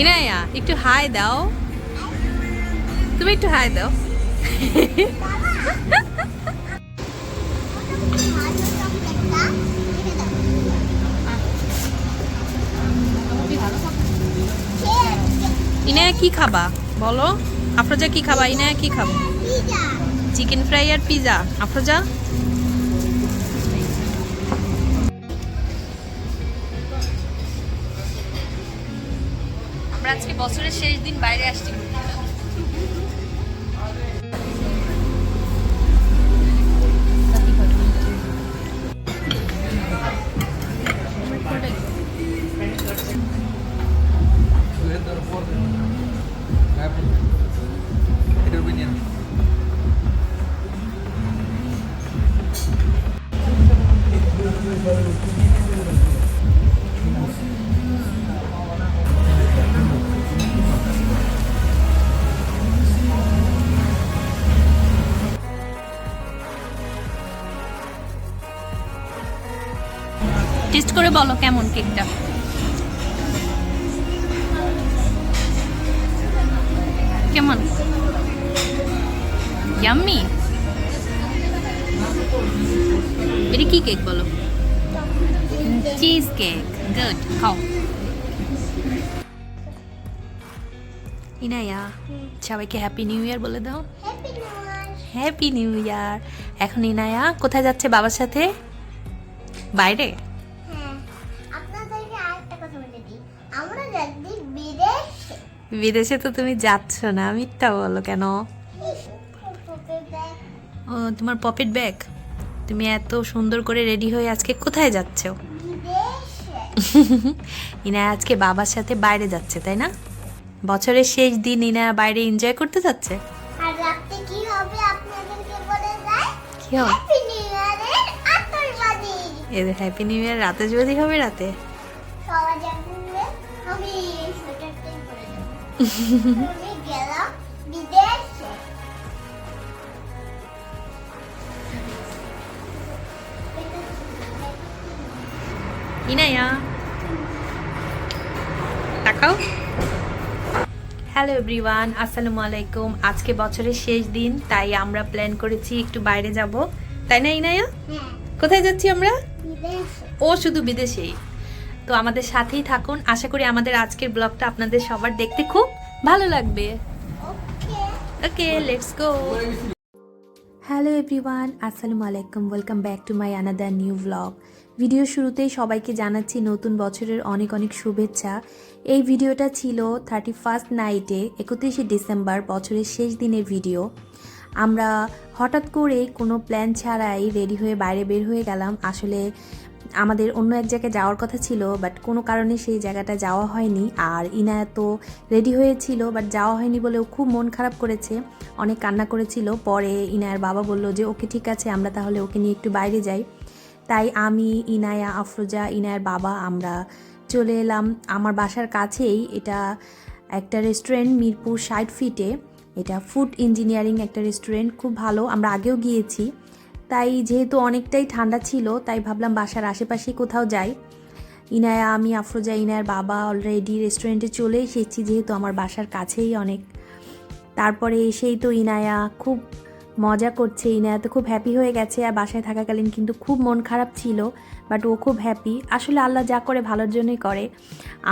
ইনায়া একটু হাই দাও। তুমি একটু হাই দাও। ইনায়া কি খাবা? বলো। আফরোজা কি খাবা? ইনায়া কি খাবা? চিকেন ফ্রাই আর পিজা। আফরোজা? আমরা আজকে বছরের শেষ দিন বাইরে আসছি Edo opinion. টেস্ট করে বলো কেমন কেকটা? কেমন? ইয়াম্মি এটা কি কেক বলো? চিজ কেক গুড খাও। ইনায়া সবাইকে হ্যাপি নিউ ইয়ার বলে দাও। হ্যাপি নিউ ইয়ার এখন ইনায়া কোথায় যাচ্ছে বাবার সাথে? বাইরে? বিদেশে তো তুমি যাচ্ছ না মিথ্যা বলো কেন? ও তোমার পকেট ব্যাগ? তুমি এত সুন্দর করে রেডি হয়ে আজকে কোথায় যাচ্ছ? ইনা আজকে বাবার সাথে বাইরে যাচ্ছে তাই না? বছরের শেষ দিন ইনা বাইরে এনজয় করতে যাচ্ছে? আর রাতে কি হবে আপনাদেরকে বলে যায়? কি হবে? হ্যাপি নিউ ইয়ারের আতশবাজি। এদের হ্যাপি নিউ ইয়ার রাতে যদি হবে রাতে। সবাই যাবে আমি ইনায়া তাকাও। হ্যালো এভরিওয়ান আসসালামু আলাইকুম। আজকে বছরের শেষ দিন তাই আমরা প্ল্যান করেছি একটু বাইরে যাব। তাই না ইনায়া? হ্যাঁ। কোথায় যাচ্ছি আমরা? ও শুধু বিদেশেই। তো আমাদের সাথেই থাকুন। আশা করি আমাদের আজকের ব্লগটা আপনাদের সবার দেখতে খুব ভালো লাগবে। Okay let's go hello everyone আসসালামু আলাইকুম। Welcome back to my another new blog video শুরুতেই সবাইকে জানাচ্ছি নতুন বছরের অনেক অনেক শুভেচ্ছা। এই ভিডিওটা ছিল থার্টি ফার্স্ট নাইটে একত্রিশে ডিসেম্বর, বছরের শেষ দিনের ভিডিও আমরা হঠাৎ করে কোনো প্ল্যান ছাড়াই রেডি হয়ে বাইরে বের হয়ে গেলাম। আসলে আমাদের অন্য এক জায়গায় যাওয়ার কথা ছিল বাট কোনো কারণে সেই জায়গাটা যাওয়া হয়নি। আর ইনায়া তো রেডি হয়েছিল বাট যাওয়া হয়নি বলেও খুব মন খারাপ করেছে, অনেক কান্না করেছিল। পরে ইনায়ার বাবা বলল যে, ওকে ঠিক আছে, আমরা তাহলে ওকে নিয়ে একটু বাইরে যাই। তাই আমি, ইনায়া, আফরোজা, ইনায়ার বাবা, আমরা চলে এলাম আমার বাসার কাছেই। এটা একটা রেস্টুরেন্ট মিরপুর ষাট ফিটে এটা ফুড ইঞ্জিনিয়ারিং একটা রেস্টুরেন্ট খুব ভালো। আমরা আগেও গিয়েছি। তাই যেহেতু অনেকটাই ঠান্ডা ছিল, তাই ভাবলাম বাসার আশেপাশে কোথাও যাই। ইনায়া, আমি, আফরোজা, ইনায়ার বাবা অলরেডি রেস্টুরেন্টে চলে এসেছি, যেহেতু আমার বাসার কাছেই অনেক। তারপরে এসেই তো ইনায়া খুব মজা করছে। ইনায়া তো খুব হ্যাপি হয়ে গেছে, আর বাসায় থাকাকালীন কিন্তু খুব মন খারাপ ছিল বাট ও খুব হ্যাপি আসলে আল্লাহ যা করে ভালোর জন্যই করে।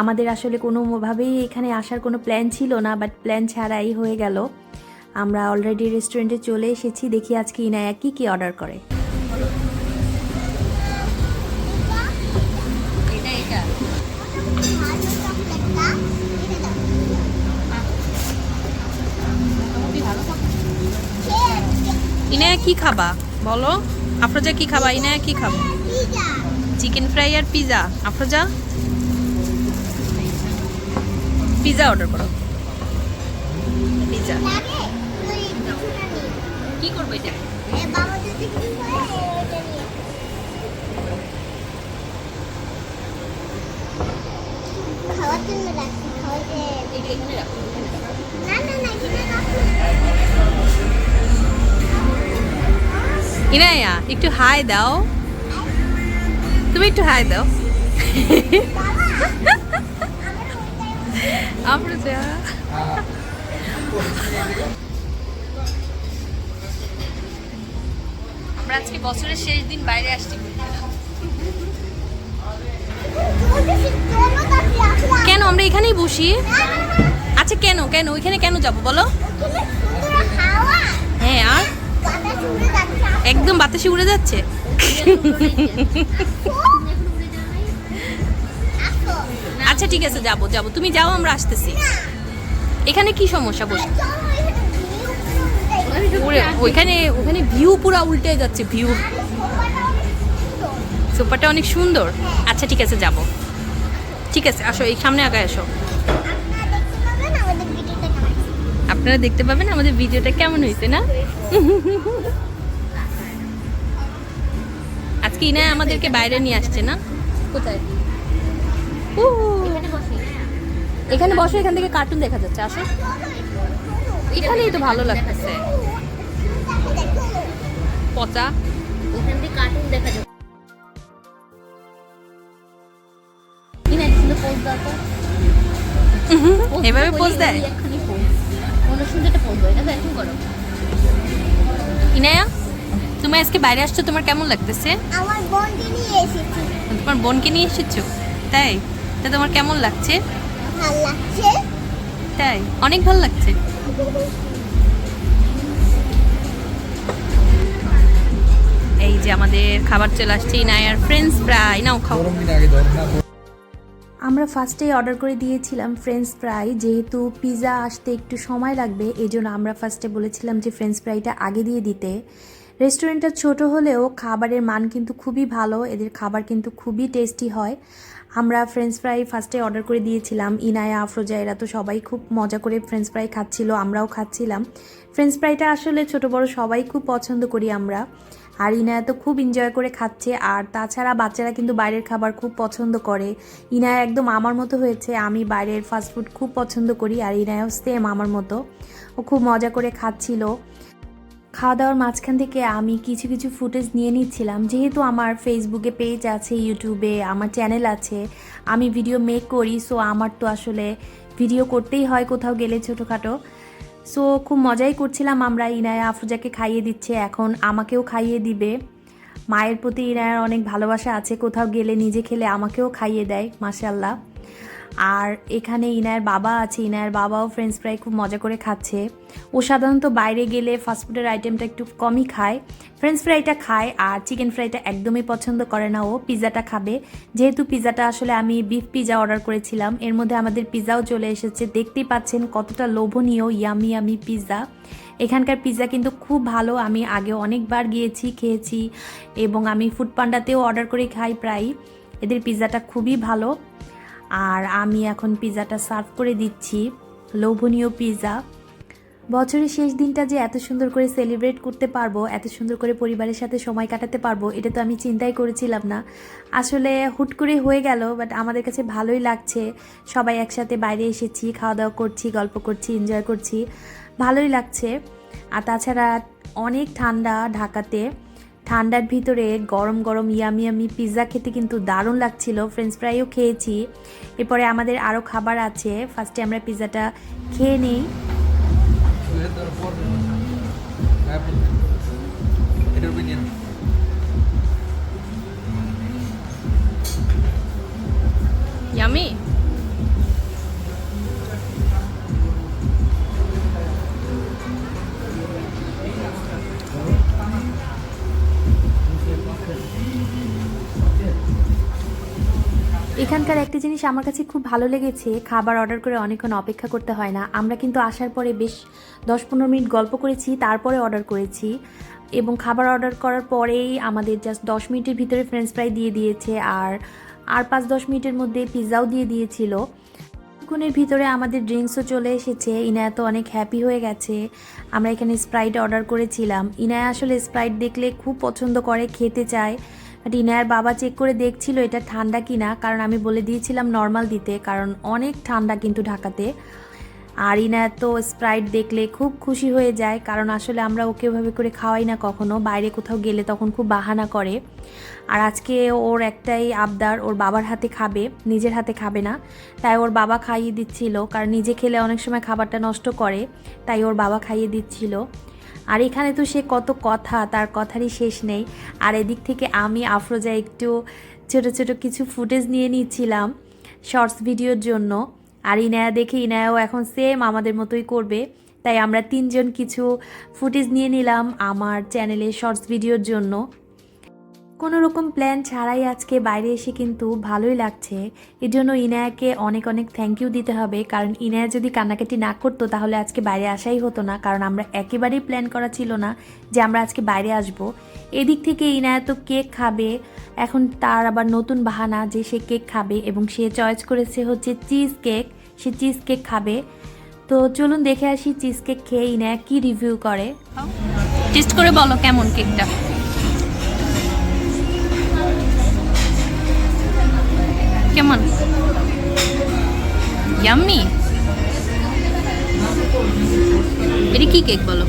আমাদের আসলে কোনোভাবেই এখানে আসার কোনো প্ল্যান ছিল না বাট প্ল্যান ছাড়াই হয়ে গেল। আমরা অলরেডি রেস্টুরেন্টে চলে এসেছি, দেখি আজকে ইনায়া কী কী অর্ডার করে। ইনায়া কি খাবা? বলো। আফরোজা কি খাবা? ইনায়া কি খাবা? চিকেন ফ্রাই আর পিজা আফরোজা? পিজা অর্ডার করো। পিজা কি করব এটা? খাওয়ার জন্য রাখছি খাওয়াতে না না না এখানে রাখো ইনায়া একটু হাই দাও। তুমি একটু হাই দাও। আমার আজকে বছরের শেষ দিন বাইরে আসছি। কেন আমরা এখানেই বসি? আচ্ছা কেন কেন? ওইখানে কেন যাব বলো? হ্যাঁ আর? একদম বাতাসে উড়ে যাচ্ছে। আচ্ছা ঠিক আছে, যাব যাব। তুমি যাও, আমরা আসতেছি। এখানে কি সমস্যা বসে? ওইখানে ওখানে ভিউ পুরা উল্টে যাচ্ছে ভিউ সোফাটা অনেক সুন্দর। আচ্ছা ঠিক আছে যাব। ঠিক আছে আসো এই সামনে আগে আসো। আপনারা দেখতে পাবেন আমাদের ভিডিওটা কেমন হয়েছে না? আজকে ইনা আমাদেরকে বাইরে নিয়ে আসছে না? কোথায়? এখানে বসে এখান থেকে কার্টুন দেখা যাচ্ছে আসো। এখানেই তো ভালো লাগতেছে। পচা। ওখান থেকে কার্টুন দেখা যাবে এভাবে পোজ দেয়? ইনায়া তুমি আজকে বাইরে আসছো তোমার কেমন লাগতেছে? আমার বোনকে নিয়ে এসেছি। তোমার বোনকে নিয়ে এসেছ? তাই? তা তোমার কেমন লাগছে? ভালো লাগছে। তাই? অনেক ভালো লাগছে। যে আমাদের খাবার চলে আসছে। ইনায়ার ফ্রাই নাও খাও। আমরা ফার্স্টেই অর্ডার করে দিয়েছিলাম ফ্রেঞ্চ ফ্রাই যেহেতু পিৎজা আসতে একটু সময় লাগবে এই জন্য আমরা ফার্স্টে বলেছিলাম যে ফ্রেঞ্চ ফ্রাইটা আগে দিয়ে দিতে। রেস্টুরেন্টটা ছোট হলেও খাবারের মান কিন্তু খুবই ভালো, এদের খাবার কিন্তু খুবই টেস্টি হয়। আমরা ফ্রেঞ্চ ফ্রাই ফার্স্টে অর্ডার করে দিয়েছিলাম, ইনায়া, আফরোজা, এরা তো সবাই খুব মজা করে ফ্রেঞ্চ ফ্রাই খাচ্ছিল, আমরাও খাচ্ছিলাম। ফ্রেঞ্চ ফ্রাইটা আসলে ছোট বড় সবাই খুব পছন্দ করি আমরা। আর ইনায়া তো খুব এনজয় করে খাচ্ছে। আর তাছাড়া বাচ্চারা কিন্তু বাইরের খাবার খুব পছন্দ করে। ইনায়া একদম আমার মতো হয়েছে। আমি বাইরের ফাস্টফুড খুব পছন্দ করি আর ইনায়াও সেম আমার মতো। ও খুব মজা করে খাচ্ছিল। খাওয়া দাওয়ার মাঝখান থেকে আমি কিছু কিছু ফুটেজ নিয়ে নিচ্ছিলাম। যেহেতু আমার ফেসবুকে পেজ আছে ইউটিউবে আমার চ্যানেল আছে, আমি ভিডিও মেক করি। সো আমার তো আসলে ভিডিও করতেই হয় কোথাও গেলে ছোটোখাটো। সো খুব মজাই করছিলাম আমরা ইনায়া আফরোজাকে খাইয়ে দিচ্ছে। এখন আমাকেও খাইয়ে দিবে। মায়ের প্রতি ইনায়ার অনেক ভালোবাসা আছে। কোথাও গেলে নিজে খেলে আমাকেও খাইয়ে দেয় মাসাল্লাহ আর এখানে ইনায়ের বাবা আছে, ইনায়ের বাবাও ফ্রেঞ্চ ফ্রাই খুব মজা করে খাচ্ছে। ও সাধারণত বাইরে গেলে ফাস্টফুডের আইটেমটা একটু কমই খায়। ফ্রেঞ্চ ফ্রাইটা খায় আর চিকেন ফ্রাইটা একদমই পছন্দ করে না ও পিৎজাটা খাবে। যেহেতু পিৎজাটা আসলে আমি বিফ পিৎজা অর্ডার করেছিলাম, এর মধ্যে আমাদের পিৎজাও চলে এসেছে। দেখতেই পাচ্ছেন কতটা লোভনীয় ইয়ামি ইয়ামি পিৎজা এখানকার পিৎজা কিন্তু খুব ভালো, আমি আগে অনেকবার গিয়েছি, খেয়েছি এবং আমি ফুড পান্ডাতেও অর্ডার করে খাই প্রায়। এদের পিৎজাটা খুবই ভালো। আর আমি এখন পিৎজাটা সার্ভ করে দিচ্ছি। লোভনীয় পিৎজা বছরের শেষ দিনটা যে এত সুন্দর করে সেলিব্রেট করতে পারব, এত সুন্দর করে পরিবারের সাথে সময় কাটাতে পারব, এটা তো আমি চিন্তাই করেছিলাম না। আসলে হুট করে হয়ে গেল বাট আমাদের কাছে ভালোই লাগছে। সবাই একসাথে বাইরে এসেছি খাওয়া দাওয়া করছি, গল্প করছি এনজয় করছি। ভালোই লাগছে। আর তাছাড়া অনেক ঠান্ডা ঢাকাতে। ঠান্ডার ভিতরে গরম গরম ইয়ামি ইয়ামি পিৎজা খেতে কিন্তু দারুণ লাগছিল। ফ্রেঞ্চ ফ্রাইও খেয়েছি। এরপরে আমাদের আরও খাবার আছে। ফার্স্টে আমরা পিৎজাটা খেয়ে নিই। এটার এখানকার একটা জিনিস আমার কাছে খুব ভালো লেগেছে, খাবার অর্ডার করে অনেকক্ষণ অপেক্ষা করতে হয় না। আমরা কিন্তু আসার পরে বেশ দশ পনেরো মিনিট গল্প করেছি, তারপরে অর্ডার করেছি। এবং খাবার অর্ডার করার পরেই আমাদের জাস্ট দশ মিনিটের ভিতরে ফ্রেঞ্চ ফ্রাই দিয়ে দিয়েছে আর আর পাঁচ দশ মিনিটের মধ্যে পিৎজাও দিয়ে দিয়েছিল। কিছুক্ষণের ভিতরে আমাদের ড্রিঙ্কসও চলে এসেছে। ইনায়া তো অনেক হ্যাপি হয়ে গেছে। আমরা এখানে স্প্রাইট অর্ডার করেছিলাম। ইনায়া আসলে স্প্রাইট দেখলে খুব পছন্দ করে, খেতে চায়। বাট বাবা চেক করে দেখছিল এটা ঠান্ডা কিনা, কারণ আমি বলে দিয়েছিলাম নর্মাল দিতে, কারণ অনেক ঠান্ডা কিন্তু ঢাকাতে। আর ইনা তো স্প্রাইট দেখলে খুব খুশি হয়ে যায়, কারণ আসলে আমরা ওকে ওভাবে করে খাওয়াই না কখনো, বাইরে কোথাও গেলে তখন খুব বাহানা করে। আর আজকে ওর একটাই আবদার, ওর বাবার হাতে খাবে, নিজের হাতে খাবে না। তাই ওর বাবা খাইয়ে দিচ্ছিল, কারণ নিজে খেলে অনেক সময় খাবারটা নষ্ট করে, তাই ওর বাবা খাইয়ে দিচ্ছিল। আর এখানে তো সে কত কথা, তার কথারই শেষ নেই। আর এদিক থেকে আমি, আফরোজা একটু ছোট ছোট কিছু ফুটেজ নিয়ে নিচ্ছিলাম শর্টস ভিডিওর জন্য। আর ইনায়া দেখে ইনায়াও এখন সেম আমাদের মতোই করবে। তাই আমরা তিনজন কিছু ফুটেজ নিয়ে নিলাম আমার চ্যানেলে শর্টস ভিডিওর জন্য। কোনো রকম প্ল্যান ছাড়াই আজকে বাইরে এসে কিন্তু ভালোই লাগছে। এর জন্য ইনায়াকে অনেক অনেক থ্যাংক ইউ দিতে হবে। কারণ ইনায়া যদি কান্নাকাটি না করতো, তাহলে আজকে বাইরে আসাই হতো না। কারণ আমরা একেবারেই প্ল্যান করা ছিল না যে আমরা আজকে বাইরে আসব। এদিক থেকে ইনায়া তো কেক খাবে। এখন তার আবার নতুন বাহানা যে সে কেক খাবে এবং সে চয়েস করেছে হচ্ছে চিজ কেক সে চিজ কেক খাবে। তো চলুন দেখে আসি চিজ কেক খেয়ে ইনায়া কি রিভিউ করে। টেস্ট করে বলো কেমন কেকটা কেমন? ইয়াম্মি এটা কি কেক বলো?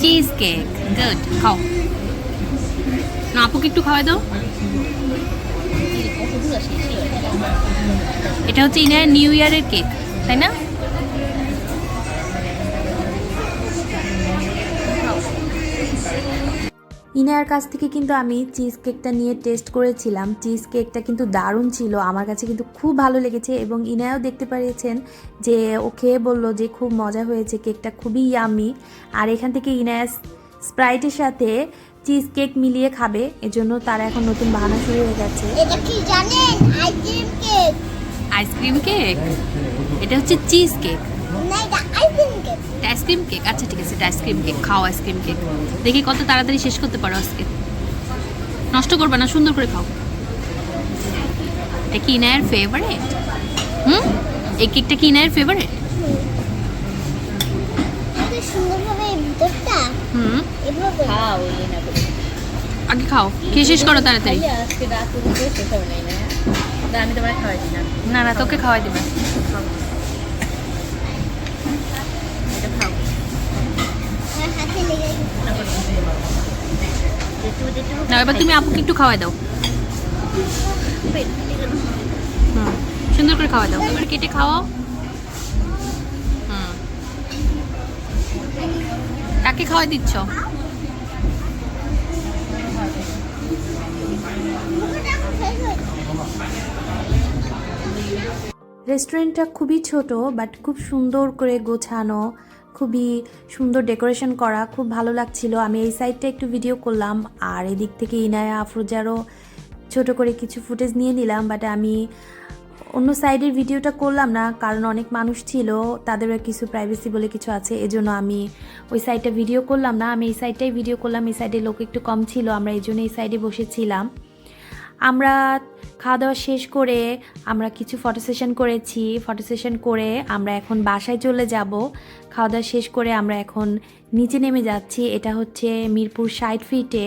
চিজ কেক গুড খাও। না, আপুকে একটু খাওয়াই দাও। এটা হচ্ছে ইনার নিউ ইয়ারের কেক তাই না? ইনায়ার কাছ থেকে কিন্তু আমি চিজ কেকটা নিয়ে টেস্ট করেছিলাম। চিজ কেকটা কিন্তু দারুণ ছিল আমার কাছে কিন্তু খুব ভালো লেগেছে এবং ইনায়াও দেখতে পেরেছেন যে ও খেয়ে বলল যে খুব মজা হয়েছে কেকটা খুবই ইয়ামি আর এখান থেকে ইনায়া স্প্রাইটের সাথে চিজ কেক মিলিয়ে খাবে এজন্য তার এখন নতুন বাহানা শুরু হয়ে গেছে। এটা কি জানেন? আইসক্রিম কেক আইসক্রিম কেক এটা হচ্ছে চিজ কেক আইসক্রিম কেক আচ্ছা ঠিক আছে এটা আইসক্রিম কেক খাও আইসক্রিম কেক দেখি কত তাড়াতাড়ি শেষ করতে পারো আজকে। নষ্ট করবে না সুন্দর করে খাও। এটা কি ইনায়ের ফেভারিট হুম? এই কেকটা কি ইনায়ের ফেভারিট আগে খাও খেয়ে শেষ করো তাড়াতাড়ি। আমি তোমার খাওয়াই না। না না তোকে খাওয়াই দিবে এটা খাও আমার হাতে লেগে গেছে। যেটু যেটু না, এবার তুমি আপুকে একটু খাওয়াই দাও। হুম, সুন্দর করে খাওয়াই দাও। এবার কেটে খাওয়াও। কাকে খাওয়াই দিচ্ছ। রেস্টুরেন্টটা খুবই ছোট, বাট খুব সুন্দর করে গোছানো। খুবই সুন্দর ডেকোরেশন করা, খুব ভালো লাগছিল। আমি এই সাইডটা একটু ভিডিও করলাম, আর এদিক থেকে ইনায়া, আফরোজারও ছোট করে কিছু ফুটেজ নিয়ে নিলাম বাট আমি অন্য সাইডের ভিডিওটা করলাম না, কারণ অনেক মানুষ ছিল, তাদেরও কিছু প্রাইভেসি বলে কিছু আছে, এজন্য আমি ওই সাইডটা ভিডিও করলাম না। আমি এই সাইডটাই ভিডিও করলাম, এই সাইডে লোক একটু কম ছিল, আমরা এই জন্য এই সাইডে বসেছিলাম। আমরা খাওয়া দাওয়া শেষ করে আমরা কিছু ফটো সেশন করেছি। ফটো সেশন করে আমরা এখন বাসায় চলে যাব। খাওয়া দাওয়া শেষ করে আমরা এখন নিচে নেমে যাচ্ছি। এটা হচ্ছে মিরপুর ষাট ফিটে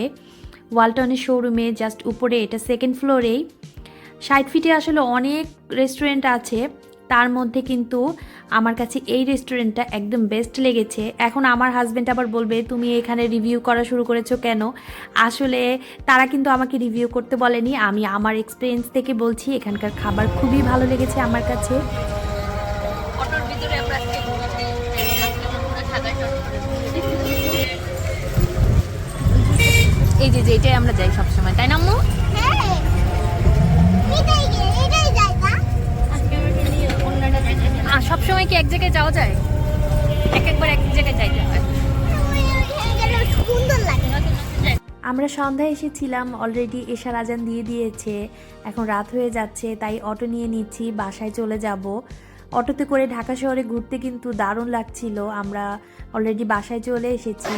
ওয়ালটনের শোরুমে জাস্ট উপরে, এটা সেকেন্ড ফ্লোরেই ষাট ফিটে আসলে অনেক রেস্টুরেন্ট আছে। তার মধ্যে কিন্তু আমার কাছে এই রেস্টুরেন্টটা একদম বেস্ট লেগেছে। এখন আমার হাজব্যান্ড আবার বলবে, তুমি এখানে রিভিউ করা শুরু করেছ কেন? আসলে তারা কিন্তু আমাকে রিভিউ করতে বলেনি। আমি আমার এক্সপিরিয়েন্স থেকে বলছি, এখানকার খাবার খুবই ভালো লেগেছে আমার কাছে। এই যে যে এটাই আমরা যাই সবসময়, তাই না, আম্মু? সবসময় কি এক জায়গায় যাওয়া যায়? এক একবার এক জায়গায় যাইতে হয়। সুন্দর লাগে আমরা সন্ধ্যায় এসেছিলাম অলরেডি এশার আজান দিয়ে দিয়েছে। এখন রাত হয়ে যাচ্ছে তাই অটো নিয়ে নিচ্ছি বাসায় চলে যাব। অটোতে করে ঢাকা শহরে ঘুরতে কিন্তু দারুণ লাগছিল। আমরা অলরেডি বাসায় চলে এসেছি।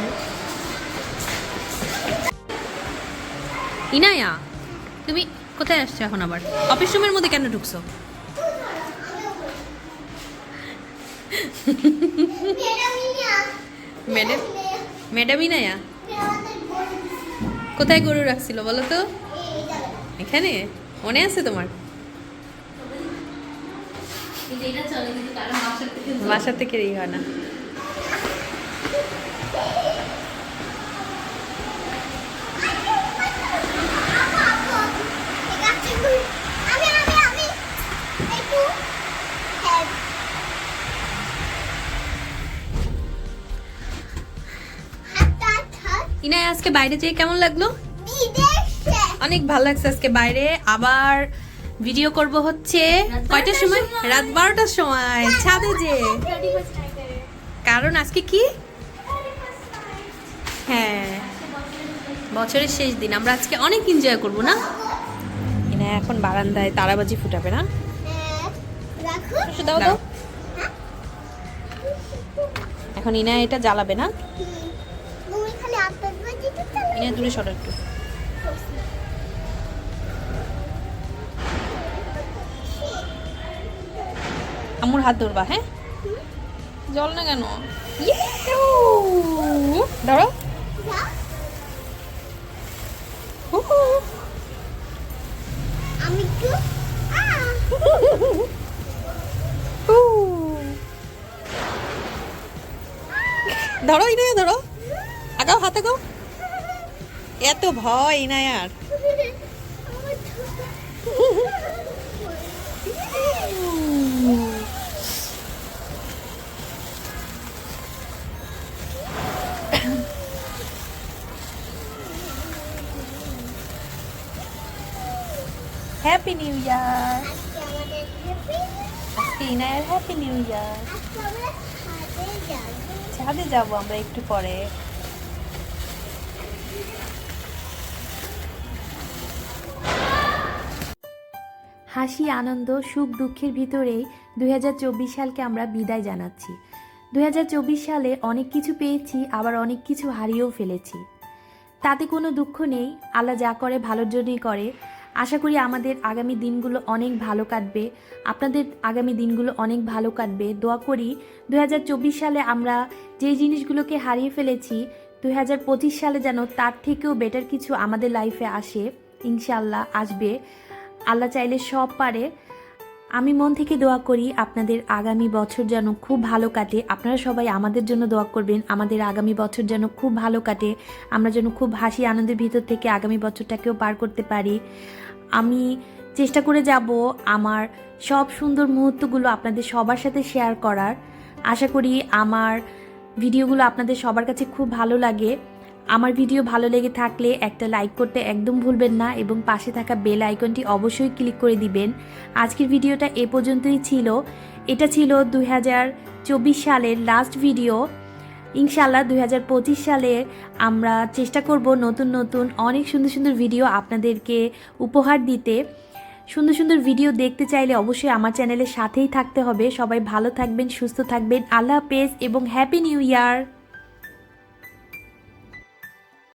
ইনায়া তুমি কোথায় আসছো এখন আবার? অফিস রুমের মধ্যে কেন ঢুকছো? Madam madam Inaya. কোথায় গরু রাখছিল বলো তো? এখানে? মনে আছে তোমার? বাসার থেকে ই হয় না। ঠিক আছে ইনাই আজকে বাইরে যেয়ে কেমন লাগল? অনেক ভালো লাগছে আজকে বাইরে। আবার ভিডিও করব হচ্ছে কয়টার সময়? রাত বারোটার সময় ছাদে যে। কারণ আজকে কি? হ্যাঁ বছরের শেষ দিন। আমরা আজকে অনেক এনজয় করব না? ইনা এখন বারান্দায় তারাবাজি ফুটাবে না? হ্যাঁ, দাও দাও। এখন ইনা এটা জ্বালাবে না? ইনা দূরে সরো একটু। আম্মুর হাত ধরবা হ্যাঁ? জল না কেন? ইয়েউ! ধরো। আমি একটু ধরো। আগাও হাত আগাও। এত ভয় ইনায়ার। আমার ছোট- হ্যাপি নিউ ইয়ার আজকে হ্যাপি নিউ ইয়ার। ছাদে যাব আমরা একটু পরে। হাসি, আনন্দ, সুখ, দুঃখের ভিতরেই দুই হাজার চব্বিশ সালকে আমরা বিদায় জানাচ্ছি। দু হাজার চব্বিশ সালে অনেক কিছু পেয়েছি, আবার অনেক কিছু হারিয়েও ফেলেছি। তাতে কোনো দুঃখ নেই, আল্লাহ যা করে ভালোর জন্যই করে। আশা করি আমাদের আগামী দিনগুলো অনেক ভালো কাটবে। আপনাদের আগামী দিনগুলো অনেক ভালো কাটবে। দোয়া করি দু হাজার চব্বিশ সালে আমরা যেই জিনিসগুলোকে হারিয়ে ফেলেছি দু হাজার পঁচিশ সালে যেন তার থেকেও বেটার কিছু আমাদের লাইফে আসে ইনশাল্লাহ আসবে। আল্লাহ চাইলে সব পারে। আমি মন থেকে দোয়া করি আপনাদের আগামী বছর যেন খুব ভালো কাটে। আপনারা সবাই আমাদের জন্য দোয়া করবেন, আমাদের আগামী বছর যেন খুব ভালো কাটে। আমরা যেন খুব হাসি আনন্দের ভিতর থেকে আগামী বছরটাকেও পার করতে পারি। আমি চেষ্টা করে যাব আমার সব সুন্দর মুহূর্তগুলো আপনাদের সবার সাথে শেয়ার করার। আশা করি আমার ভিডিওগুলো আপনাদের সবার কাছে খুব ভালো লাগে। আমার ভিডিও ভালো লেগে থাকলে একটা লাইক করতে একদম ভুলবেন না এবং পাশে থাকা বেল আইকনটি অবশ্যই ক্লিক করে দিবেন। আজকের ভিডিওটা এ পর্যন্তই ছিল। এটা ছিল দু হাজার চব্বিশ সালের লাস্ট ভিডিও ইনশাল্লাহ দুই হাজার পঁচিশ সালে আমরা চেষ্টা করব নতুন নতুন অনেক সুন্দর সুন্দর ভিডিও আপনাদেরকে উপহার দিতে। সুন্দর সুন্দর ভিডিও দেখতে চাইলে অবশ্যই আমার চ্যানেলের সাথেই থাকতে হবে। সবাই ভালো থাকবেন, সুস্থ থাকবেন। আল্লাহ হাফেজ এবং হ্যাপি নিউ ইয়ার